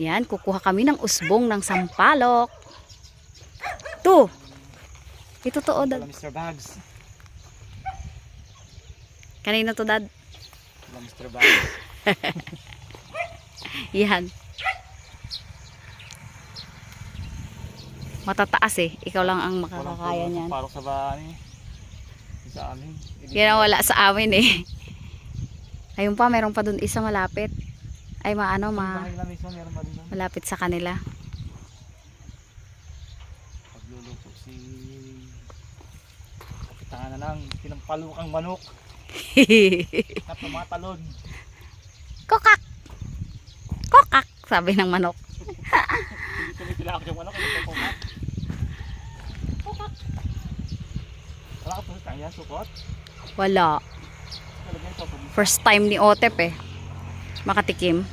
Yan, kukuha kami ng usbong ng sampalok. To. Ito to, oh, dad. Mr. Bags. Kanino to, dad? Wala Mr. Bags. Yan. Matataas eh. Ikaw lang ang makakakaya niyan. Parok sa bahay. Sa amin. Yan ang wala sa amin eh. Ayun pa, meron pa dun isa malapit. Ay, maano, ma doon? malapit sa kanila. Pagluluto si... Kapitangan na lang. Pinampalukang manok. At mga talon. Kokak! Kokak! Sabi ng manok. Tumitila ako yung manok. Hindi ko kumat. Wala ka po sa kanya, sukot. Wala. First time ni Otep eh. Makatikim.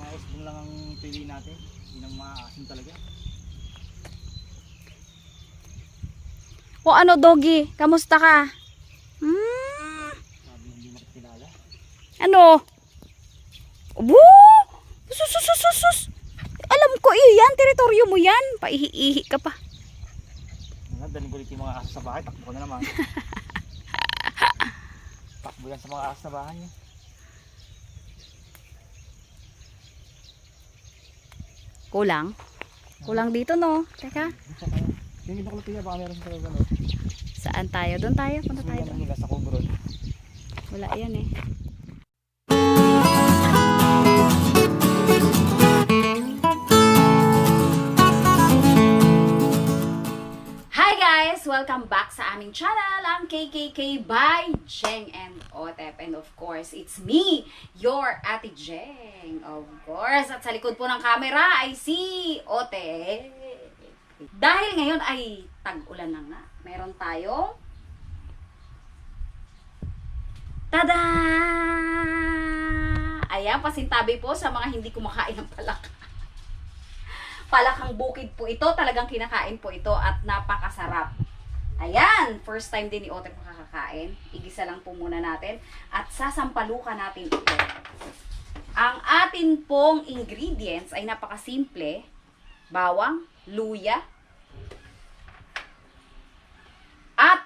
Maayos din lang ang pili natin. Hindi nang maaasim talaga. O ano, Doggy? Kamusta ka? Hmm? Ano? Abo! Sus, sus, sus, sus. Alam ko iyo yan. Teritoryo mo yan. Paihi-ihi ka pa. Nga, daling ulit yung mga aso sa bahay. Takbo ko na naman. Takbo yan sa mga aso sa bahay niya. Kulang? Kulang dito, no? Teka. Yung ito ko baka meron sa talaga no? Saan tayo? Doon tayo. Punta tayo doon. Wala yan eh. Aming channel, ang KKK by Jeng and Otep. And of course, it's me, your Ate Jeng. Of course, at sa likod po ng camera ay si Otep. Dahil ngayon ay tag-ulan na nga, meron tayong Tada! Ayan, pasintabi po sa mga hindi kumakain ng palaka. Palakang bukid po ito, talagang kinakain po ito at napakasarap. Ayan, first time din ni Ote makakakain. Igisa lang po muna natin at sasampalukan natin ito. Ang atin pong ingredients ay napakasimple. Bawang, luya, at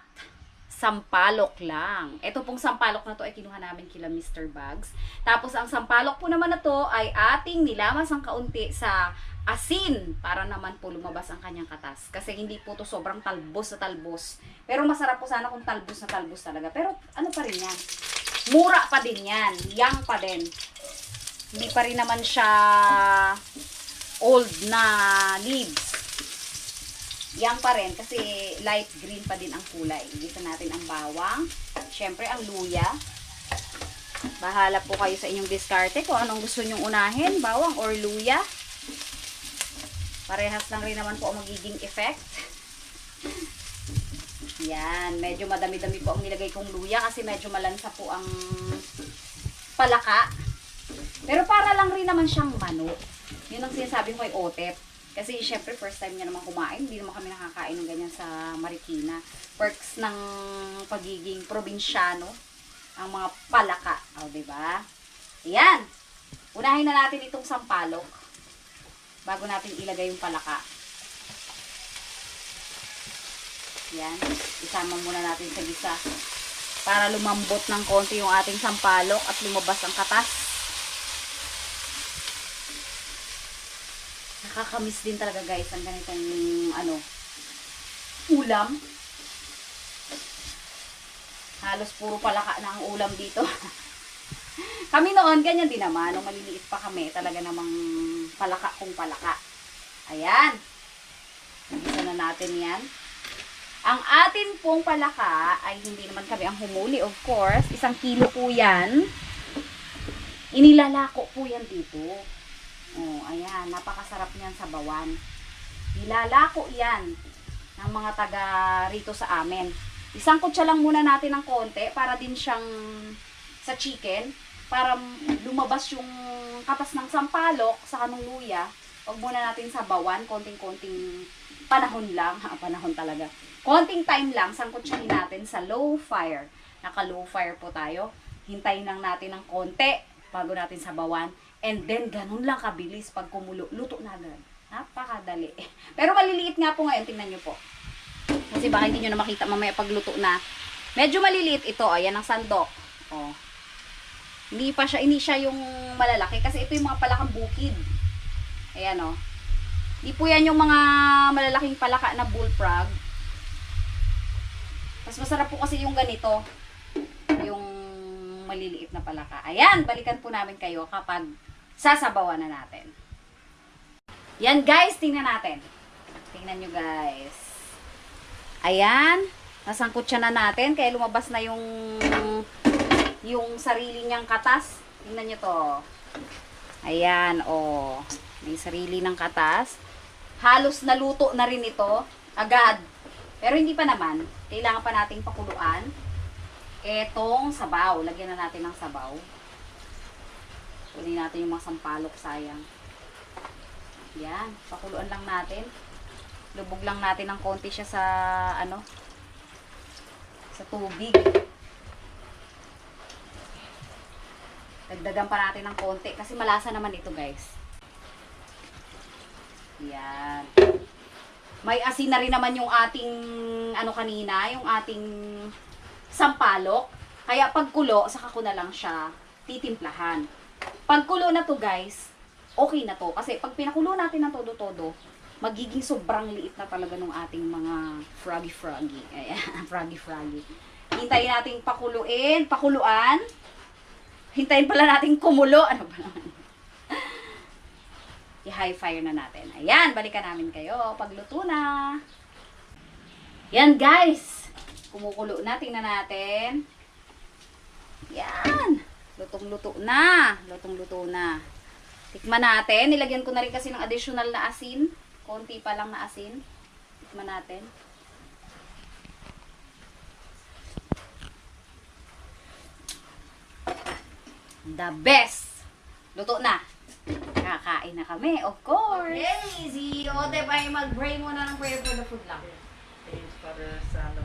sampalok lang. Ito pong sampalok na to ay kinuha namin kila Mr. Bugs. Tapos ang sampalok po naman na to ay ating nilamas ang kaunti sa asin para naman po lumabas ang kanyang katas. Kasi hindi po to sobrang talbos na talbos. Pero masarap po sana kung talbos na talbos talaga. Pero ano pa rin yan? Mura pa din yan. Young pa din. Hindi pa rin naman siya old na leaves. Yang pa rin kasi light green pa din ang kulay. Igisa natin ang bawang. Siyempre ang luya. Bahala po kayo sa inyong diskarte kung anong gusto nyong unahin, bawang or luya. Parehas lang rin naman po ang magiging effect. Yan, medyo madami-dami po ang nilagay kong luya kasi medyo malansa po ang palaka. Pero para lang rin naman siyang manok. Yun ang sinasabi ko kay Otep. Kasi syempre first time niya naman kumain, hindi naman kami nakakain ng ganyan sa Marikina. Perks ng pagiging probinsyano ang mga palaka, o di ba? Ayan. Unahin na natin itong sampalok bago natin ilagay yung palaka. Yan. Isama muna natin sa gisa para lumambot ng konti yung ating sampalok at lumabas ang katas. Nakakamiss din talaga guys ang ganitong ano ulam. Halos puro palaka na ang ulam dito. kami noon, ganyan din naman. Nung maliliit pa kami, talaga namang palaka kung palaka. Ayan. Nagisa na natin yan. Ang atin pong palaka ay hindi naman kami ang humuli, of course. Isang kilo po yan. Inilalako po yan dito. Oh, ayan. Napakasarap niyan sa bawan. Nilalako yan ng mga taga rito sa amin. Isang kutsa lang muna natin ng konti para din siyang sa chicken. Para lumabas yung katas ng sampalok sa kanong luya. Huwag muna natin sa bawan. Konting-konting panahon lang. Ha, panahon talaga. Konting time lang. Sangkutsahin natin sa low fire. Naka low fire po tayo. Hintayin lang natin ng konti. bago natin sabawan. And then, ganun lang kabilis pag kumulo. Luto na agad. Napakadali. Pero maliliit nga po ngayon, tingnan nyo po. Kasi baka hindi nyo na makita mamaya pag luto na. Medyo maliliit ito, oh. Yan ang sandok. Oh. Hindi pa siya, hindi siya yung malalaki. Kasi ito yung mga palakang bukid. Ayan, oh. Hindi po yan yung mga malalaking palaka na bullfrog. Mas masarap po kasi yung ganito. Yung maliliit na palaka. Ayan, balikan po namin kayo kapag sasabawan na natin. Yan guys, tingnan natin. Tingnan nyo guys. Ayan, nasangkot siya na natin kaya lumabas na yung yung sarili niyang katas. Tingnan nyo to. Ayan, oh. May sarili ng katas. Halos naluto na rin ito. Agad. Pero hindi pa naman. Kailangan pa nating pakuluan. Etong sabaw. Lagyan na natin ng sabaw. Kunin natin yung mga sampalok, sayang. Yan. Pakuluan lang natin. Lubog lang natin ng konti siya sa, ano, sa tubig. Dagdagan pa natin ng konti kasi malasa naman ito, guys. Yan. May asin na rin naman yung ating ano kanina, yung ating sampalok. Kaya pagkulo, saka ko na lang siya titimplahan. Pagkulo na to, guys, okay na to. Kasi pag pinakulo natin ng todo-todo, magiging sobrang liit na talaga ng ating mga froggy-froggy. Ayan, froggy-froggy. Hintayin nating pakuluin, pakuluan. Hintayin pala nating kumulo. Ano ba naman? I-high fire na natin. Ayan, balikan namin kayo. Pagluto na. Yan, guys. Kumukulo na. Tingnan natin. Yan. Lutong-luto na. Lutong-luto na. Tikman natin. Nilagyan ko na rin kasi ng additional na asin. Konti pa lang na asin. Tikman natin. The best. Luto na. Kakain na kami, of course. Si Ote pa yung mag-pray muna ng prayer for the food lang. Thank you, Father, Son, and Holy Spirit.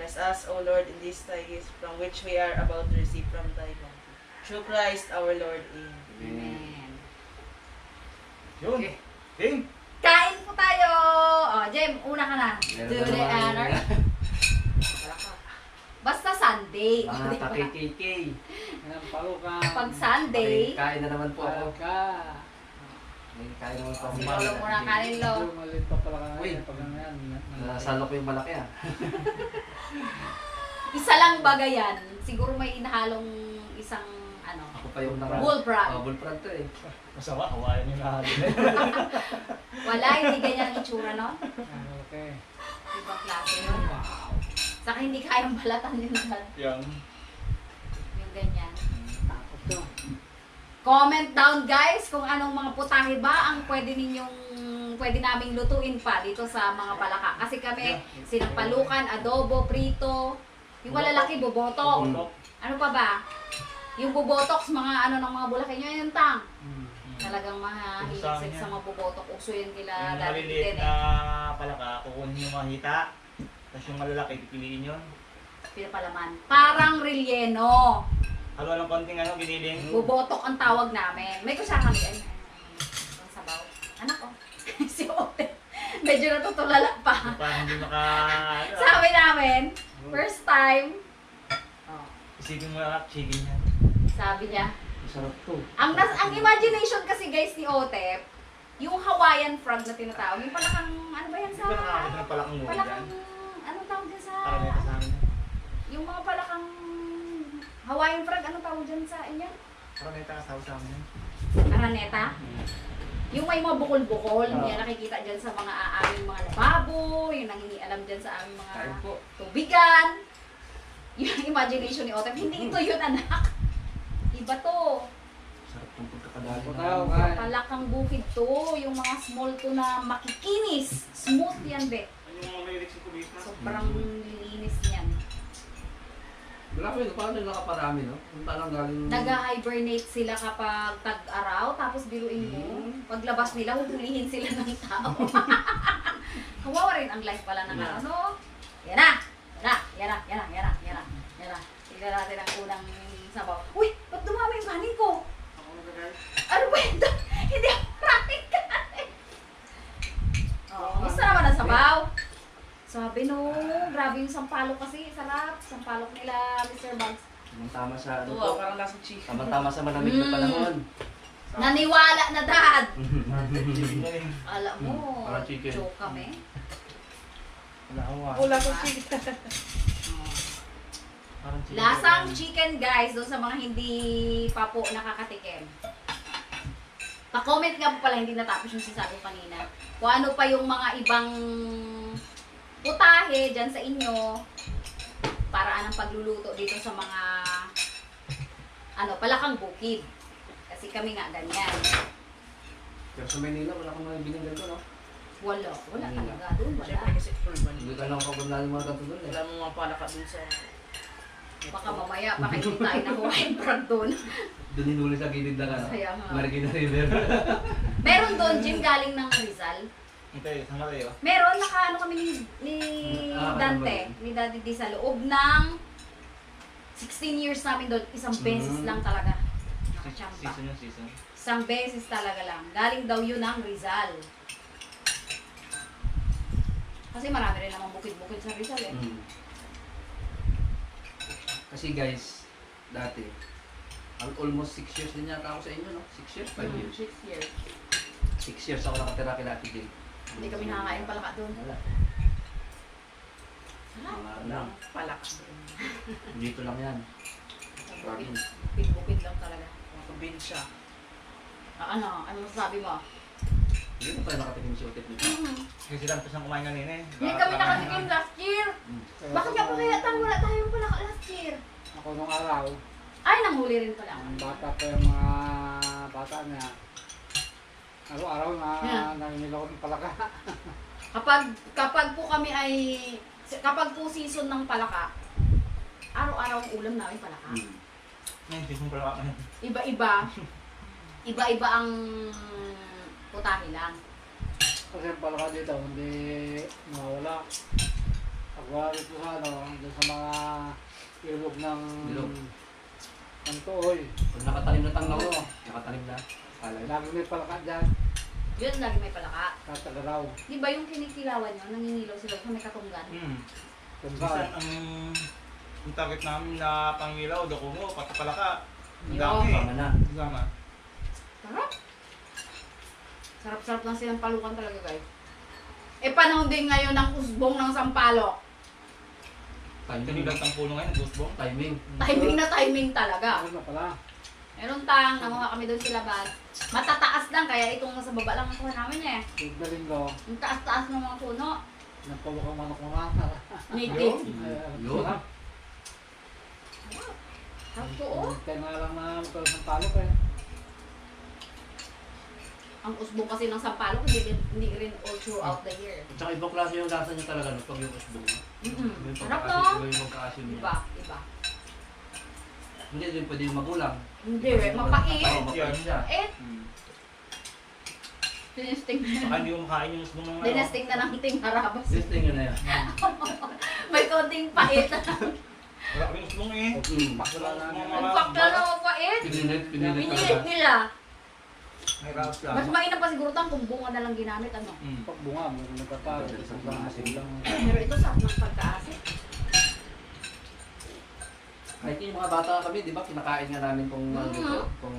Bless us, O Lord, in these days from which we are about to receive from thy bounty. Through Christ our Lord. Amen. Amen. Yun. Okay. King. Kain po tayo! O, Jem, una ka na. Do the honor. Basta Sunday. O, Mga di ba? taki-KK. Pag Sunday, Kain na naman po ako. ka. May Kain naman po ako. si Lolo muna kanin lo. Medyo maliit pa pala ka Uy. Pag ano yan. Nasalo ko yung malaki ah. Isa lang bagay yan. Siguro may inahalong isang ano, Ako pa yung naka... bullfrog. Oh, bullfrog to eh. Masawa, hawayan yung nahalo. Wala, hindi ganyan ang itsura, no? Okay. Ibang klase yun. Saka hindi kayang balatan yun. Yung Yung ganyan. Takot to. Comment down guys kung anong mga putahe ba ang pwede ninyong pwede naming lutuin pa dito sa mga palaka. Kasi kami, sinampalukan, adobo, prito, yung malalaki, bobotok. Butok. Ano pa ba? Yung bobotox, mga ano ng mga bulaki nyo, yung tang. Hmm. Talagang mahilig sa mga bobotok. Uso yun kila Yung maliliit din na eh. palaka, kukunin yung mga hita. Tapos yung malalaki, pipiliin yun. Pinapalaman. Parang relleno. Halo ng konting ano, giniling. Bobotok ang tawag namin. May kusya kami. Ay, ang sabaw. Anak ko. si Ote. Medyo natutulala pa. Parang hindi maka... ano, Sabi namin, first time, oh, Isipin mo lang, chicken yan. sabi niya, Masarap to. ang, nas, ang imagination kasi guys ni Otep, yung Hawaiian frog na tinatawag, yung palakang, ano ba yan Hindi sa, ko nakakita ng palakang muli palakang, anong tawag dyan sa, Karameta sa amin. yung mga palakang, Hawaiian frog, anong tawag dyan sa inyo? Karameta kasama sa amin. Araneta? Yung may mga bukol-bukol, Ah. yan nakikita dyan sa mga aming mga lababo, yung nangingialam dyan sa aming mga Kain po. tubigan. Yung imagination ni Otep, hindi ito yun anak. Iba to. Sarap ng pagkakadali. Palakang bukid to. Yung mga small to na makikinis. Smooth yan, be. Ano yung? Sobrang linis yan. Yun. Paano yung nakaparami no? Kung paano galing... Nag-hibernate sila kapag tag-araw, tapos biruin mo, paglabas nila, huhulihin sila ng tao. Kawawa rin ang life pala ng Yeah. ano. Yan na! Yan na! Yan na! Yan na! Yan na! Yan na! Yan na! Tignan natin ang unang sabaw. Uy! Ba't dumami yung kanin ko. Ako magagay. Ano ba yun? Hindi ako maraming kanin. Oh, gusto naman ang sabaw. Sabi no, grabe yung sampalok kasi. Sarap. Sampalok nila, Mr. Bugs. Tama sa ano po. parang lasang chicken. Tama-tama sa malamig na Mm. panahon. Naniwala na dad. Alam mo, Mm, parang chicken. joke kami. Oh, lasang chicken. Parang chicken. Lasang chicken guys, doon sa mga hindi pa po nakakatikim. Pa-comment nga po pala, hindi natapos yung sinasabi ko kanina. Kung ano pa yung mga ibang putahe dyan sa inyo, para anong pagluluto dito sa mga ano, palakang bukid. Kasi kami nga ganyan. Pero sa Maynila, wala kang mga bilang ganito, no? Wala, wala Wala. talaga. Doon wala. Siyempre kasi urban. Hindi ka lang kapagnalan mga ganito doon eh. Wala mo mga palaka dun sa... Baka mamaya, baka hindi tayo nakuha yung brand doon. Doon hinuli sa gilid lang ano. Kaya nga. Marikina River. Meron doon, Jim, galing ng Rizal. Ito eh, sa Mateo. Meron, nakaano kami ni, ni Ah, Dante, ano ba ni Daddy D sa loob ng 16 years namin doon. Isang beses Mm. lang talaga. Nakachamba. Season yung season. Isang beses talaga lang. Galing daw yun ng Rizal. Kasi marami rin namang bukid-bukid sa Rizal eh. Mm. Kasi guys, dati, al- almost 6 years din yata ako sa inyo, no? 6 years? 5 Mm. years? Six years. 6 years ako nakatira kay Ate Jill. Hindi kami nakakain palaka doon. Wala. Mga ano, palaka. dito lang yan. Province. bukid- lang talaga. Mga probinsya. Ah, ano? Ano masasabi mo? Hindi na tayo nakatikim si Otet nito. Mm. Kasi lang pa siyang kumain kanina eh. Hindi kami nakatikim last year. Bakit nga pa kaya tayo wala tayong palaka last year? Ako nung araw, Ay, nanghuli rin pala ako. ang bata pa yung mga bata niya. Araw-araw na Yeah. nangingilaw ng palaka. Kapag kapag po kami ay kapag po season ng palaka, araw-araw ang ulam namin palaka. Mm. Ngayon, season pala ako. Iba-iba. Iba-iba ang putahe lang. Kasi ang palaka dito, hindi mawala. Pag wala dito sa ano, sa mga ilog ng Ilog. ng tuoy. Pag nakatanim na tanglaw mo, nakatanim na. Kalay. Lagi may palaka dyan, Yun lagi may palaka. tatagaraw. Di ba yung kinikilawan nyo, nangingilaw sila sa may katunggan? Hmm. Kung Minsan, saan, ang yung target namin na pangilaw, dokungo, pati palaka. Ang dami. Tama na. Kasama. Sarap. Sarap-sarap lang silang palukan talaga guys. Eh panahon din ngayon ng usbong ng sampalok. Timing. Kanilang ang puno ngayon, gusbong. Timing. Timing na timing talaga. ano na pala. Meron tang, nakuha kami doon sila ba? Matataas lang, kaya itong nasa baba lang nakuha namin eh. Huwag na linggo, Yung taas-taas ng mga puno. nagpulok ang manok mo nga. Native. Yun. Sakto oh. Hintay nga lang na magkaroon ng palok eh. Ang usbong kasi ng sampalok, hindi, rin- hindi rin all throughout the year. At saka ibang klase yung lasa niya talaga no, pag yung usbong. no? Mm-mm. Yung Sarap pagkaasim- no? Yung pagkaasim niya. Iba, iba. Hindi din pwede yung magulang. Hindi, eh, mapait. Mapait siya. Eh, Hmm. tinesting Baka na. hindi mo makain yung gusbong ng ano. Tinesting na ng ting harabas. Yun na yan. May konting pait. Wala kaming gusbong eh. Mm. Wala na. Ang fakta na mapait. Pinilit, pinilit Pinilit talaga. nila. May raos lang. Mas mainam pa siguro tang kung bunga na lang ginamit, ano. Hmm. Pag bunga, meron nagkatalo. Isang lang. Pero ito sa ng pagkaasin. Kahit yung mga bata kami, di ba, kinakain nga namin kung ano Mm. dito, kung...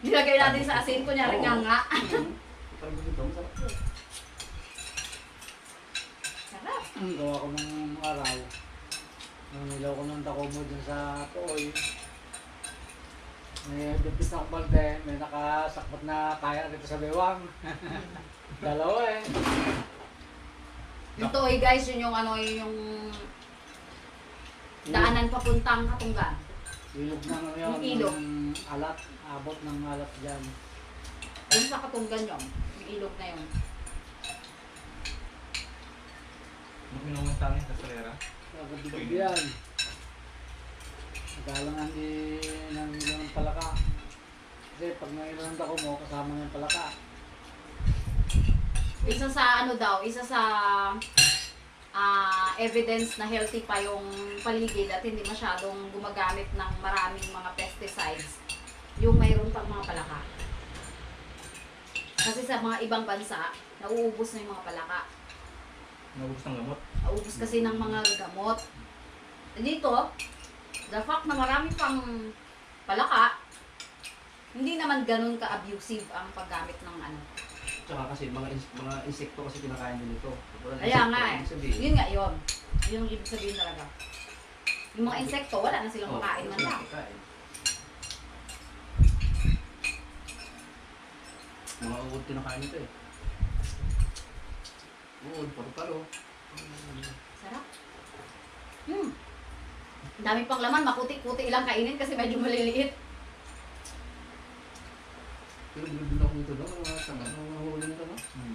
Nilagay natin sa asin, kunyari nga nga. Mm. Parang ganito, masarap yun. Sarap. Gawa ko ng araw. Nangilaw ko ng takomo dun sa tuoy. May bipis ng balde, may nakasakpat na kaya dito sa bewang. Dalawa eh. Ito eh guys, yun yung ano, yun yung daanan papuntang Katunggan. Ilog ng ano yun, Yung ilog. ng alat, abot ng alat dyan. Ayun sa Katunggan yun. Yung ilog na yun. Mag-inuman sa amin sa salera. Gabi-gabi yan. Nagalangan di ng ilang ng palaka. Kasi pag nailan ng mo, kasama ng palaka. Isa sa ano daw, isa sa ah, evidence na healthy pa yung paligid at hindi masyadong gumagamit ng maraming mga pesticides yung mayroon pang mga palaka. Kasi sa mga ibang bansa, nauubos na yung mga palaka. Nabubos ng gamot. Naubos kasi ng mga gamot. Dito, the fact na marami pang palaka, hindi naman ganun ka-abusive ang paggamit ng ano. Tsaka kasi mga ins- mga insekto kasi kinakain din ito. Kapag Kaya nga eh. ibig sabihin, Yun nga yun. Yun yung ibig sabihin talaga. Yung mga insekto, wala na silang oh, makain man wala lang. silang kakain. Mga uod kinakain ito eh. Uod, paru-paro. Sarap. Hmm. Ang dami pang laman, makuti-kuti lang kainin kasi medyo maliliit. Pero bilbil ako nito no, mga nito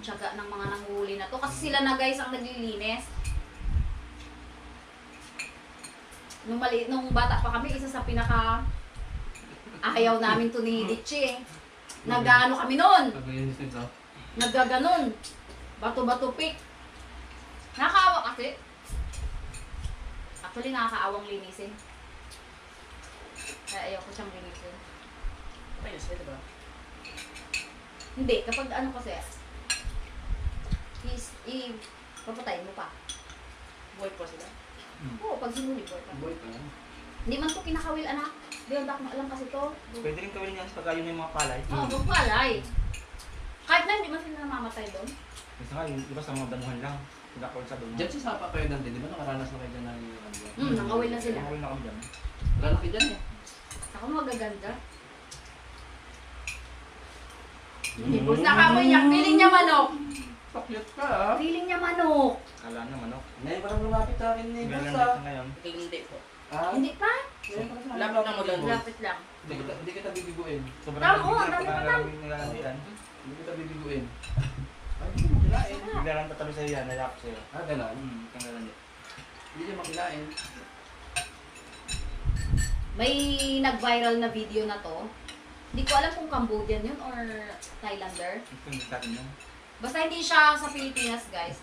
Tsaga ng mga nanguhuli na to. Kasi sila na guys ang naglilinis. Nung maliit, nung bata pa kami, isa sa pinaka ayaw namin to ni Ditche. Nagano kami noon. Naggaganon. Bato-bato pick. Nakakaawa kasi. Actually, nakakaawang linisin. Kaya ayaw ko siyang linisin. Ayos, ito ba? Hindi, kapag ano kasi, i, papatayin mo pa. Buhay po sila. Oo, pag sinuli ko. Boy pa yan. Hindi man to kinakawil, anak. Di ang mo alam kasi to. Pwede rin gawin yan pagka yun yung mga palay. Oo, oh, magpalay. Kahit na hindi man sila namamatay doon. Gusto nga, yung iba sa mga damuhan lang. Pinakawal sa damuhan. Diyan sa Sapa kayo nandun, di ba nakaranas na kayo dyan ng ano? Hmm, nakawil na sila. Nakawal na kami dyan. Lalaki dyan eh. Ako magaganda. Hindi po nakamoy niya. Feeling niya manok. Pakyat ka ah. Feeling niya manok. Kala na manok. Ngayon parang lumapit sa akin ni Ngayon Boss lang ah. dito ngayon. Hindi po. Ah, Hindi pa. ngayon Lapit na mo lang. Lapit lang. Hindi kita, hindi kita bibiguin. Sobrang Tama, na dami pa lang. nagalandian. Hindi kita bibiguin. Ay, hindi mo makilain. Bigla lang tatalo sa'yo yan, nayakap sa'yo. Ah, gano'n. Hmm, kang lalandi. Hindi niya makilain. May nag-viral na video na to. Hindi ko alam kung Cambodian yun or Thailander. Ito hindi sa akin yan. Basta hindi siya sa Pilipinas, guys.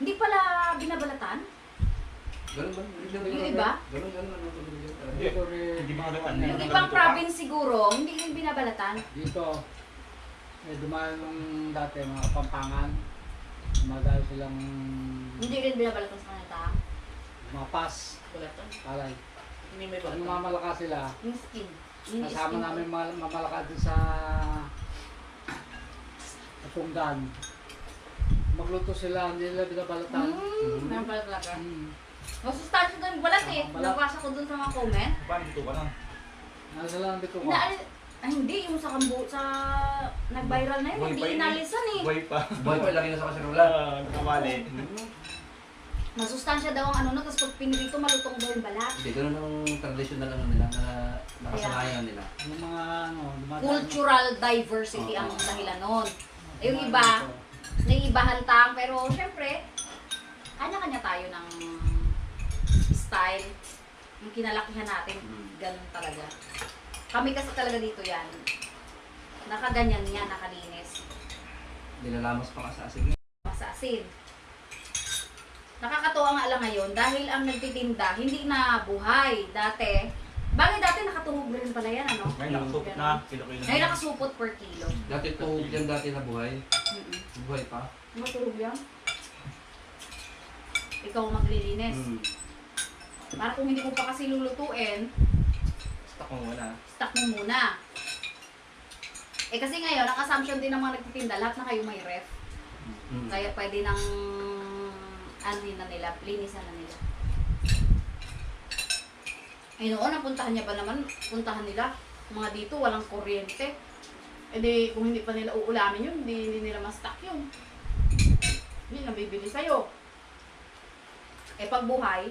Hindi pala binabalatan. Ganun ba? Yung iba? Ganun, ganun. Ano to ganun? Dito rin, Hindi ba nga Yung ibang province siguro, hindi rin binabalatan. dito, may dumaan nung dati mga kapampangan. Madahil silang Hindi rin binabalatan sa kanila. mapas, Wala to. palay. Hindi may Pag bata. mamalaka sila, Yung skin. Yung kasama skin. namin ma- mamalaka din sa Tunggan. Magluto sila, hindi nila binabalatan. Hmm, meron pala talaga. Hmm. Masustansya doon balat eh. Ah, balat. Nabasa ko doon sa mga comment. Paano dito ka lang? Nasa lang dito ko. Na, ay, hindi, yung sa kambu, sa nag-viral na yun, Buhay hindi yun eh. inalisan eh. Buhay pa. Boy pa lagi na sa kaserula. Ah, nakamali. Masustansya daw ang ano no, tapos pag pinirito, malutong daw yung balat. Hindi, ganun ang traditional ano nila na nakasanayan nila. Yung mga ano, dumadaan- Cultural diversity ang dahilan nun. Yung iba, dito. naiibahan tang, pero syempre, kanya-kanya tayo ng style. Yung kinalakihan natin, ganun talaga. Kami kasi talaga dito yan. Nakaganyan yan, nakalinis. Nilalamas pa ka sa asig. Masasin. Nakakatuwa nga lang ngayon dahil ang nagtitinda hindi na buhay. Dati, bagay dati nakatuhog na rin pala yan, ano? Ngayon nakasupot na. Kilo-kilo Ngayon nakasupot per kilo. Dati tuhog yan dati na buhay. Mm-mm. Buhay pa. Matulog yan? Ikaw ang maglilinis. Mm. Para kung hindi mo pa kasi lulutuin, Stock mo muna. stock mo muna. Eh kasi ngayon, ang assumption din ng mga nagtitinda, lahat na kayo may ref. Mm. Kaya pwede nang ano na nila, linisan na nila. Ay noon, ang puntahan niya ba naman, puntahan nila, mga dito, walang kuryente. E di, kung hindi pa nila uulamin yun, hindi, hindi nila ma-stock yun. Hindi nabibili sa'yo. Eh pag buhay,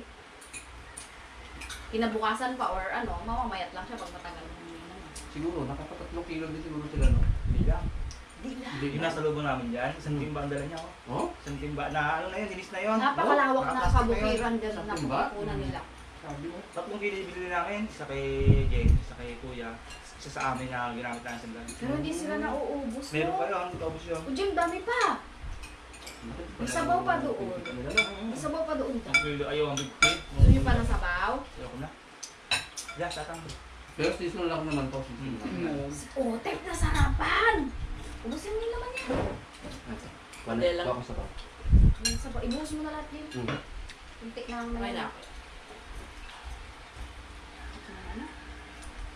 kinabukasan pa or ano, mamamayat lang siya pag matagal mo naman. Siguro, nakapatatlong kilo din siguro sila, no? Hindi lang. Di lang. Yung nasa loob namin dyan, isang timba ang dala niya. Oh. Oh? Isang timba na ano na yun, linis na yun. Napakalawak na Nakaplastic na kabukiran dyan Sa na timba? pupunan nila. Tatlong kilo ibili namin, isa kay James, isa kay Kuya, isa sa amin na ginamit namin sa vlog. Pero hindi sila nauubos Meron no? pa yun, tapos yun. O Jim, dami pa. May sabaw pa doon. Lang. Isabaw pa doon. Ang kilo ayaw, ang big pay. Gusto nyo pa ng sabaw? Ayaw ko na. Yeah, tatang. Pero seasonal lang naman to. Lang. Ayun. Otek na sarapan! Ubusin mo yung laman yan. Wala, lang. kuha ko sa bawah. Yung sabaw, ibuhos mo na lahat yun. Hmm. Kunti na ang Okay na.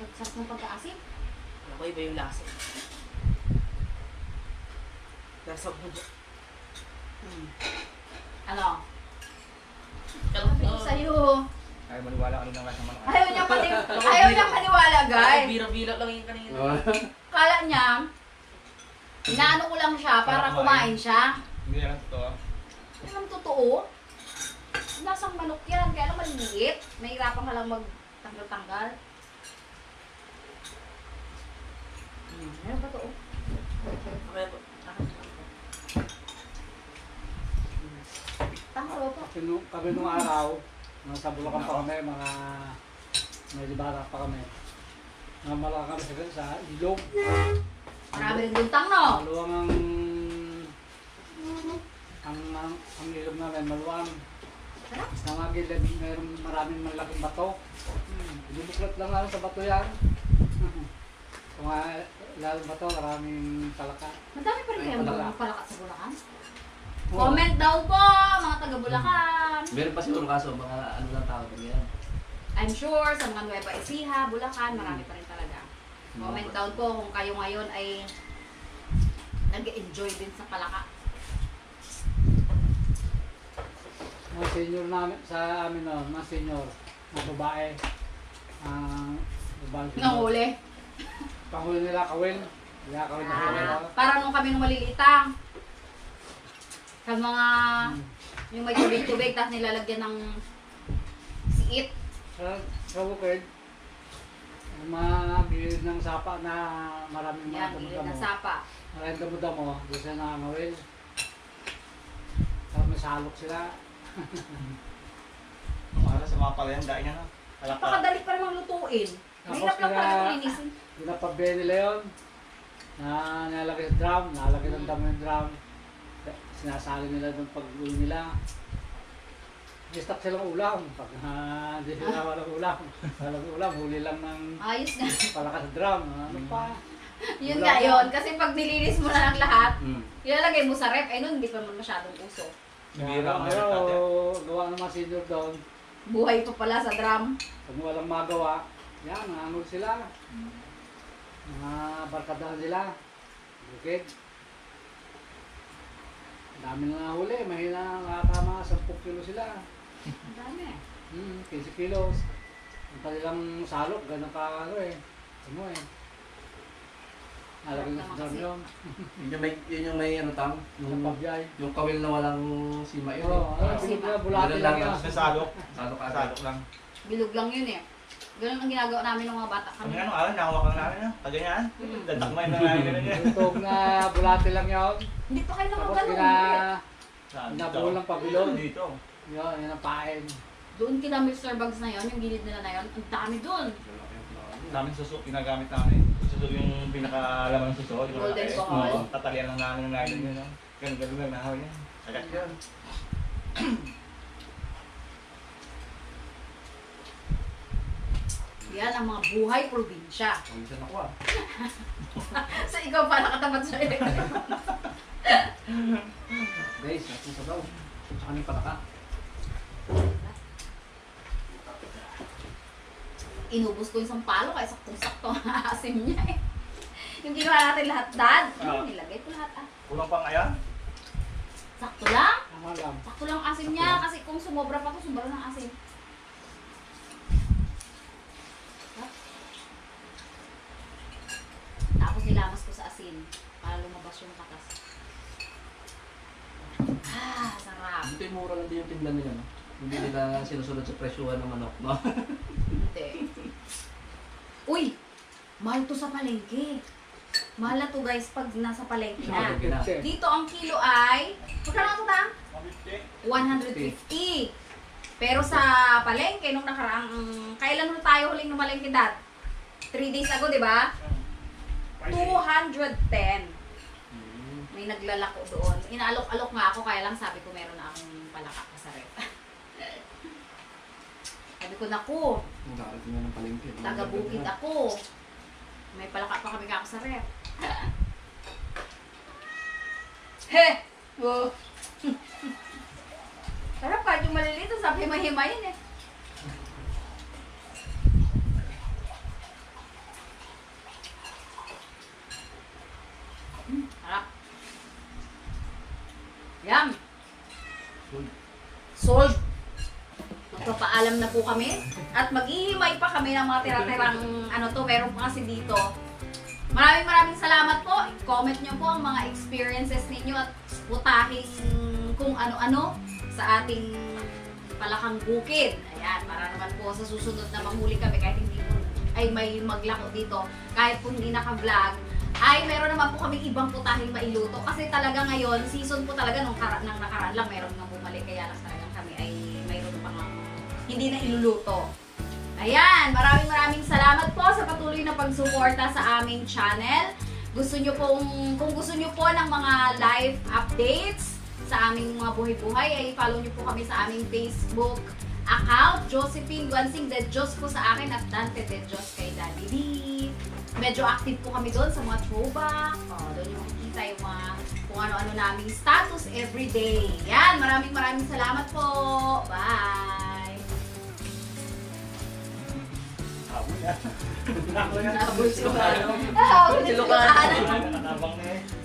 Sarap ng pagkaasim. Ako iba yung lasa. Lasa ko. Hmm. Ano? Sabi ko sa'yo. Ay, maniwala ka rin ng lasa man. Ayaw niya pati, ayaw niya maniwala, Ay, guys. biro-biro lang yung kanina. Kala niya, inaano ko lang siya para Para kumain siya. Hindi lang totoo. Hindi naman totoo. Lasang manok yan, kaya lang maliliit. Mahirapan ka lang magtanggal-tanggal. Meron ba to? Okay po. Tanggal po. Kami nung araw, nasa Bulacan pa kami, mga medyo bata pa kami. Namalaka kami sa, sa ilog. Marami rin buntang, no? Maluwang ang, ang, ang, ang ilog namin, maluwang. Sa mga gilid, mayroong maraming malaking bato. Hmm. Binubuklat lang lang sa bato yan. Kung nga, lalong bato, maraming talaka. Madami pa rin Ay, kayong palaka. mga palakat sa Bulacan. Oo. Comment down po, mga taga Bulacan. Meron pa siguro kaso, mga ano lang tawag yan. I'm sure sa mga Nueva Ecija, Bulacan, marami pa rin talaga. Comment down po kung kayo ngayon ay nag-enjoy din sa palaka. Mga senior namin, sa amin noon, mga senior, mga babae, ang babae. Nanguli. Panghuli nila kawin. Kaya kawin na kawin. Ah, parang nung kami nung maliliitang. Sa mga, yung may tubig-tubig, tapos nilalagyan ng siit. Sa, sa bukid, yung mga gilid ng sapa na maraming Yan, mga gilid damo-damo. ng sapa. Maraming damo-damo, doon sila nakangawin. Tapos masalok sila. Para sa mga palayan, dahil na. Napakadali pa naman lutuin. Tapos Mahirap lang pala ito linisin. Pinapabili nila yun. Na nilalagay sa drum, nalagay ng damo yung drum. Sinasali nila doon pag uwi nila. May-stock silang ulam. Pag ah, hindi sila walang ulam. Walang ulam, huli lang ng Ayos na. palaka sa drum. Ano pa? Yun Wala nga pa. yun. Kasi pag nilinis mo na ng lahat, Hmm. ilalagay mo sa rep. Eh nun, hindi pa naman masyadong uso. Bibira ang Pero mga gawa ng mga senior doon. Buhay pa pala sa drum. Kung walang magawa, yan, nangangol sila. Mga barkadahan nila. Bukid. Dami na nahuli, mahina nakatama 10 kilo sila. Ang dami. Hmm, 15 kilos. Ang kanilang salok, ganun ka ano eh. Ano eh. Nalagay na sa yun. Yun yung may, yun yung may ano tang, Yung yung, pabiyay. yung kawil na walang sima yun. Oo, eh. ano, bilog na, bulati lang yan. Sa salok. Salok. Salok lang. Bilog lang yun eh. Ganun ang ginagawa namin ng mga bata Kami kami. ano, alam, nakawak lang namin. ah. Pag ganyan, Mm. dadakmay na namin ganun yan. Tutog na bulati lang yun. Hindi pa kayo Tapos nakaganon. kina, Saan? nabuhol ng pabilon. Dito. Yun, yun ang pain. Doon kila Mr. Bugs na yon, yung gilid nila na yon, ang dami doon. Daming suso, ginagamit namin. Suso yung pinakalaman ng suso. di ba? Golden Eh, ball. oo, Tatalian lang namin ng nylon yun. no? Ganun, ganun lang nahawin yan. Agad yun. Yan ang mga buhay probinsya. Pawisan ako ah. so ikaw pa nakatapat sa Guys, natin sa daw. Tsaka ng palaka. Inubos ko yung sampalo kaya saktong-sakto ang asim niya eh. Yung ginawa natin lahat, dad. Ah. Nilagay ko lahat ah. Kulang pang ayan. Sakto lang. Tama lang. Sakto lang asim niya kasi kung sumobra pa to, sumobra ng asim. Tapos nilamas ko sa asin para lumabas yung katas. Ah, sarap. Dito yung mura lang din yung tingnan nila, no? Hindi nila sinusunod sa presyuhan ng manok, no? Hindi. Uy! Mahal to sa palengke. Mahal na to guys pag nasa palengke na. Dito ang kilo ay, magkano ito ta? 150. 150. Pero sa palengke, nung nakaraang, kailan mo tayo huling numalengke dad? 3 days ago, di ba? 210. Hmm. May naglalako doon. Inaalok-alok nga ako, kaya lang sabi ko meron na akong palaka sa rep. Sabi ko, naku, Magkakaroon na ng palengke. taga bukid ako. May palaka pa kami kako sa rep. He! Oh. Sarap kahit yung malilito, sabi mahimayin eh. Hmm, sarap. Yum! Sold! Magpapaalam na po kami at maghihimay pa kami ng mga tira-tirang ano to, meron pa kasi dito. Maraming maraming salamat po. Comment nyo po ang mga experiences ninyo at putahing kung ano-ano sa ating palakang bukid. Ayan, para naman po sa susunod na manghuli kami kahit hindi po ay may maglako dito. Kahit po hindi naka-vlog, ay meron naman po kami ibang putahing mailuto. Kasi talaga ngayon, season po talaga nung, kara- nang nakaraan lang, meron nga bumalik. Kaya lang talagang kami ay mayroon pang hindi na iluluto. Ayan, maraming maraming salamat po sa patuloy na pagsuporta sa aming channel. Gusto nyo pong, kung gusto nyo po ng mga live updates sa aming mga buhay-buhay, ay follow nyo po kami sa aming Facebook account, Josephine Guansing de Diyos po sa akin at Dante de Diyos kay Daddy. Medyo active po kami doon sa mga throwback. Oh, doon yung makikita yung mga kung ano-ano naming status everyday. Yan, maraming maraming salamat po. Bye! Habol na. Nabul si Mano. Ah, Ilocano.